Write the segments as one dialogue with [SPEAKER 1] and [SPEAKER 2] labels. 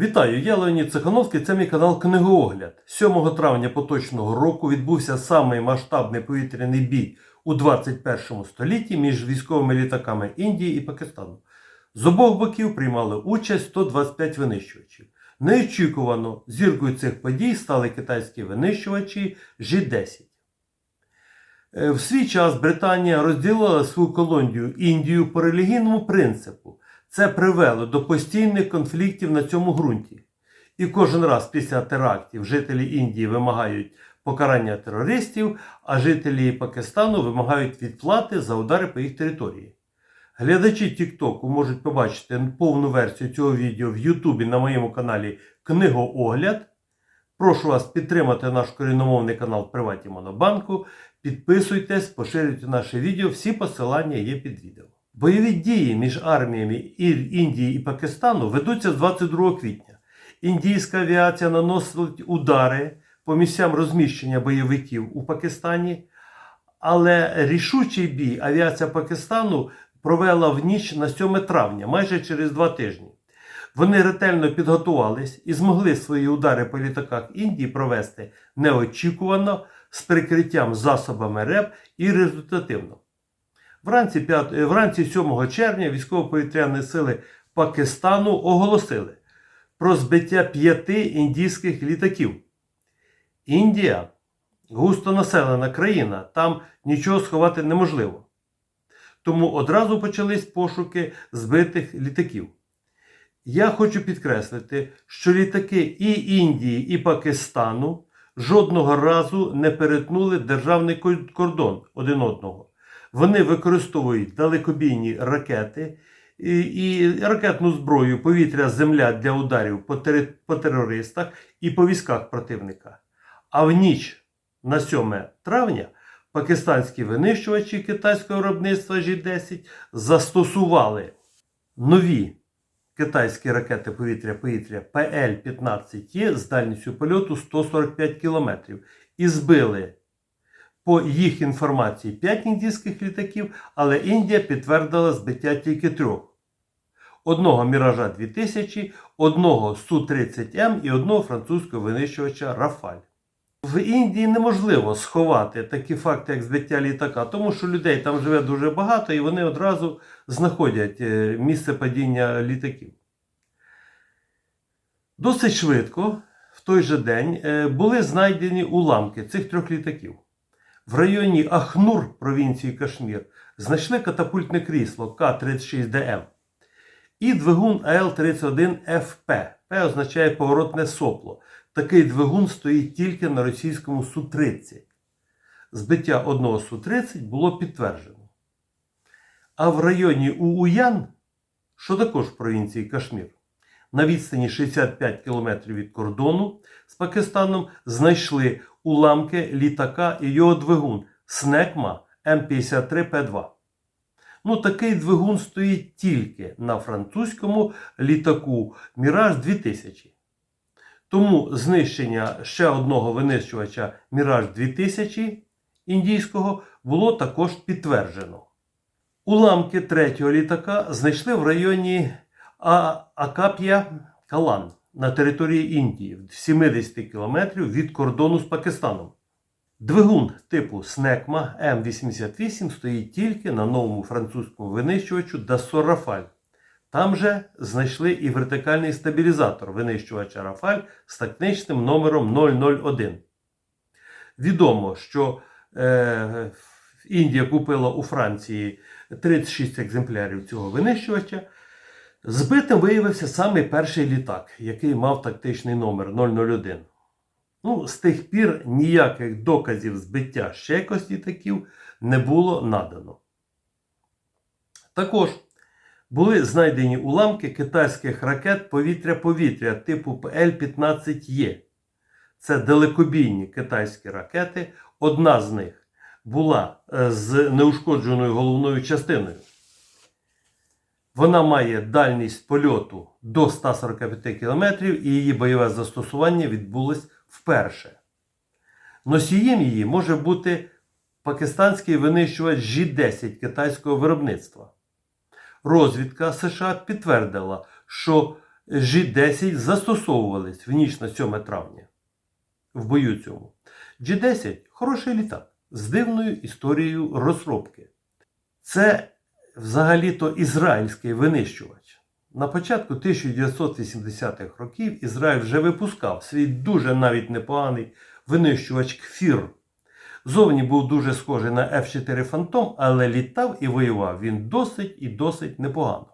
[SPEAKER 1] Вітаю, я Леонід Цехановський, це мій канал Книгоогляд. 7 травня поточного року відбувся самий масштабний повітряний бій у 21 столітті між військовими літаками Індії і Пакистану. З обох боків приймали участь 125 винищувачів. Неочікувано зіркою цих подій стали китайські винищувачі Ж-10. Е, В свій час Британія розділила свою колонію Індію по релігійному принципу. Це привело до постійних конфліктів на цьому ґрунті. І кожен раз після терактів жителі Індії вимагають покарання терористів, а жителі Пакистану вимагають відплати за удари по їх території. Глядачі Тіктоку можуть побачити повну версію цього відео в Ютубі на моєму каналі Книгоогляд. Прошу вас підтримати наш корінномовний канал в Приваті Монобанку. Підписуйтесь, поширюйте наше відео, всі посилання є під відео. Бойові дії між арміями Індії і Пакистану ведуться з 22 квітня. Індійська авіація наносить удари по місцям розміщення бойовиків у Пакистані, але рішучий бій авіація Пакистану провела в ніч на 7 травня, майже через два тижні. Вони ретельно підготувались і змогли свої удари по літаках Індії провести неочікувано з прикриттям засобами РЕП і результативно. Вранці, 5, е, вранці 7 червня військово-повітряні сили Пакистану оголосили про збиття п'яти індійських літаків. Індія густонаселена країна, там нічого сховати неможливо. Тому одразу почались пошуки збитих літаків. Я хочу підкреслити, що літаки і Індії, і Пакистану жодного разу не перетнули державний кордон один одного. Вони використовують далекобійні ракети і, і ракетну зброю повітря-земля для ударів по, тери- по терористах і по військах противника. А в ніч на 7 травня пакистанські винищувачі китайського виробництва Ж-10 застосували нові китайські ракети повітря-повітря ПЛ-15Е з дальністю польоту 145 км і збили по їх інформації 5 індійських літаків, але Індія підтвердила збиття тільки трьох. Одного Міража 2000, одного Су-30М і одного французького винищувача Рафаль. В Індії неможливо сховати такі факти, як збиття літака, тому що людей там живе дуже багато і вони одразу знаходять е, місце падіння літаків. Досить швидко, в той же день, е, були знайдені уламки цих трьох літаків. В районі Ахнур провінції Кашмір знайшли катапультне крісло К-36ДМ і двигун АЛ-31ФП. П означає поворотне сопло. Такий двигун стоїть тільки на російському Су-30. Збиття одного Су-30 було підтверджено. А в районі Ууян, що також в провінції Кашмір, на відстані 65 км від кордону з Пакистаном знайшли уламки літака і його двигун Снекма М53П2. Ну, такий двигун стоїть тільки на французькому літаку Міраж 2000. Тому знищення ще одного винищувача Міраж 2000 індійського було також підтверджено. Уламки третього літака знайшли в районі Акап'я Калан на території Індії в 70 кілометрів від кордону з Пакистаном. Двигун типу Снекма М88 стоїть тільки на новому французькому винищувачу Dassault Rafale. Там же знайшли і вертикальний стабілізатор винищувача Рафаль з тактичним номером 001. Відомо, що е, Індія купила у Франції 36 екземплярів цього винищувача. Збитим виявився саме перший літак, який мав тактичний номер 001. Ну, з тих пір ніяких доказів збиття ще якось літаків не було надано. Також були знайдені уламки китайських ракет повітря-повітря типу Л-15Е. Це далекобійні китайські ракети. Одна з них була е, з неушкодженою головною частиною. Вона має дальність польоту до 145 км і її бойове застосування відбулось вперше. Носієм її може бути пакистанський винищувач Ж-10 китайського виробництва. Розвідка США підтвердила, що G10 застосовувались в ніч на 7 травня в бою цьому. G10 хороший літак з дивною історією розробки. Це взагалі-то ізраїльський винищувач. На початку 1980-х років Ізраїль вже випускав свій дуже навіть непоганий винищувач Кфір. Зовні був дуже схожий на F4 Phantom, але літав і воював він досить і досить непогано.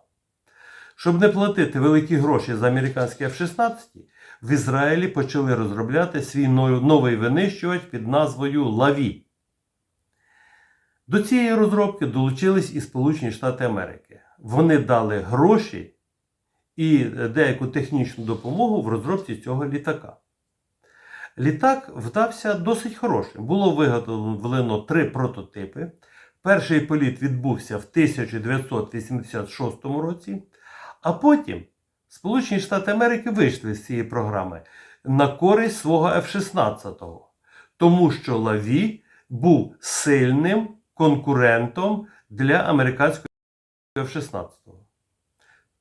[SPEAKER 1] Щоб не платити великі гроші за американські F-16, в Ізраїлі почали розробляти свій новий винищувач під назвою Лаві. До цієї розробки долучились і Сполучені Штати Америки. Вони дали гроші і деяку технічну допомогу в розробці цього літака. Літак вдався досить хорошим. Було виготовлено три прототипи. Перший політ відбувся в 1986 році, а потім Сполучені Штати Америки вийшли з цієї програми на користь свого F-16, тому що Лаві був сильним конкурентом для американського F-16.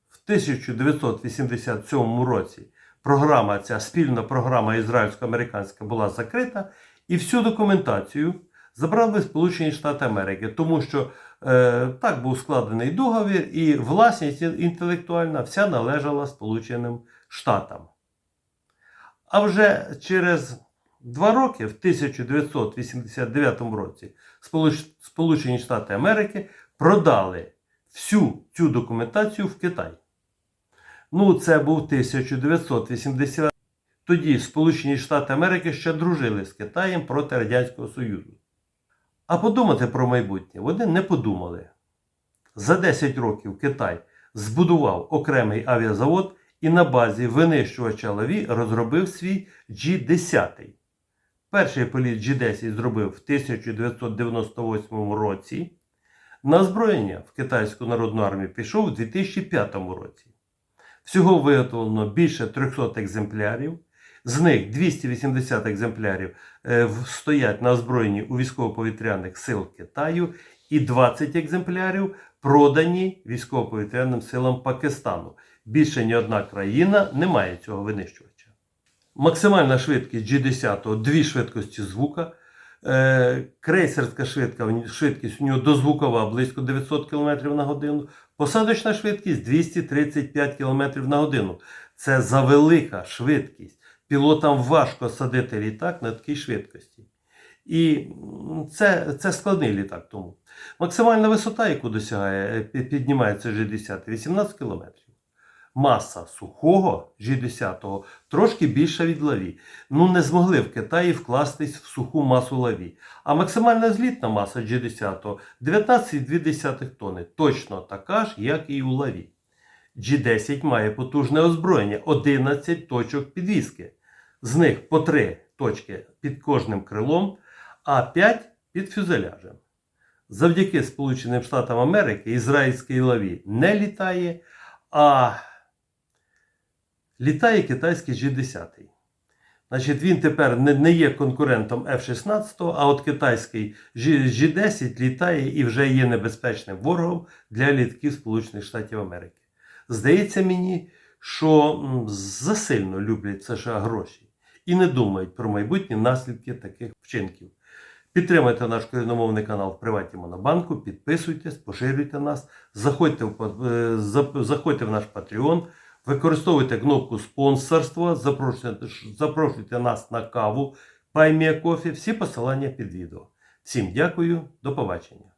[SPEAKER 1] В 1987 році програма, ця спільна програма ізраїльсько-американська була закрита, і всю документацію забрали Сполучені Штати Америки, тому що е, так був складений договір, і власність інтелектуальна вся належала Сполученим Штатам. А вже через два роки, в 1989 році, Сполуч- Сполучені Штати Америки продали всю цю документацію в Китай. Ну, це був 1980. Тоді Сполучені Штати Америки ще дружили з Китаєм проти Радянського Союзу. А подумати про майбутнє вони не подумали. За 10 років Китай збудував окремий авіазавод і на базі винищувача Лаві розробив свій G-10. Перший політ G-10 зробив в 1998 році. На озброєння в Китайську Народну армію пішов у 2005 році. Всього виготовлено більше 300 екземплярів. З них 280 екземплярів е, стоять на озброєнні у військово-повітряних сил Китаю, і 20 екземплярів продані військово-повітряним силам Пакистану. Більше ні одна країна не має цього винищувача. Максимальна швидкість G10 дві швидкості звука. Е, Крейсерська швидка, швидкість у нього дозвукова близько 900 км на годину. Посадочна швидкість 235 км на годину. Це завелика швидкість. Пілотам важко садити літак на такій швидкості. І це, це складний літак тому. Максимальна висота, яку досягає, піднімається G10, 18 км. Маса сухого G10 трошки більша від лаві. Ну не змогли в Китаї вкластись в суху масу лаві. А максимальна злітна маса G10 19,2 тонни. Точно така ж, як і у лаві. G10 має потужне озброєння 11 точок підвіски. З них по 3 точки під кожним крилом, а 5 під фюзеляжем. Завдяки Сполученим Штатам Америки ізраїльський лаві не літає, а літає китайський G10. Значить, він тепер не, не є конкурентом F-16, а от китайський G- G10 літає і вже є небезпечним ворогом для літків Сполучених Штатів Америки. Здається мені, що засильно люблять США гроші і не думають про майбутні наслідки таких вчинків. Підтримайте наш корінномовний канал в Приваті Монобанку, підписуйтесь, поширюйте нас, заходьте в, е, за- заходьте в наш Patreon, використовуйте кнопку спонсорства, запрошуйте, запрошуйте нас на каву, Паймія Кофі, всі посилання під відео. Всім дякую, до побачення.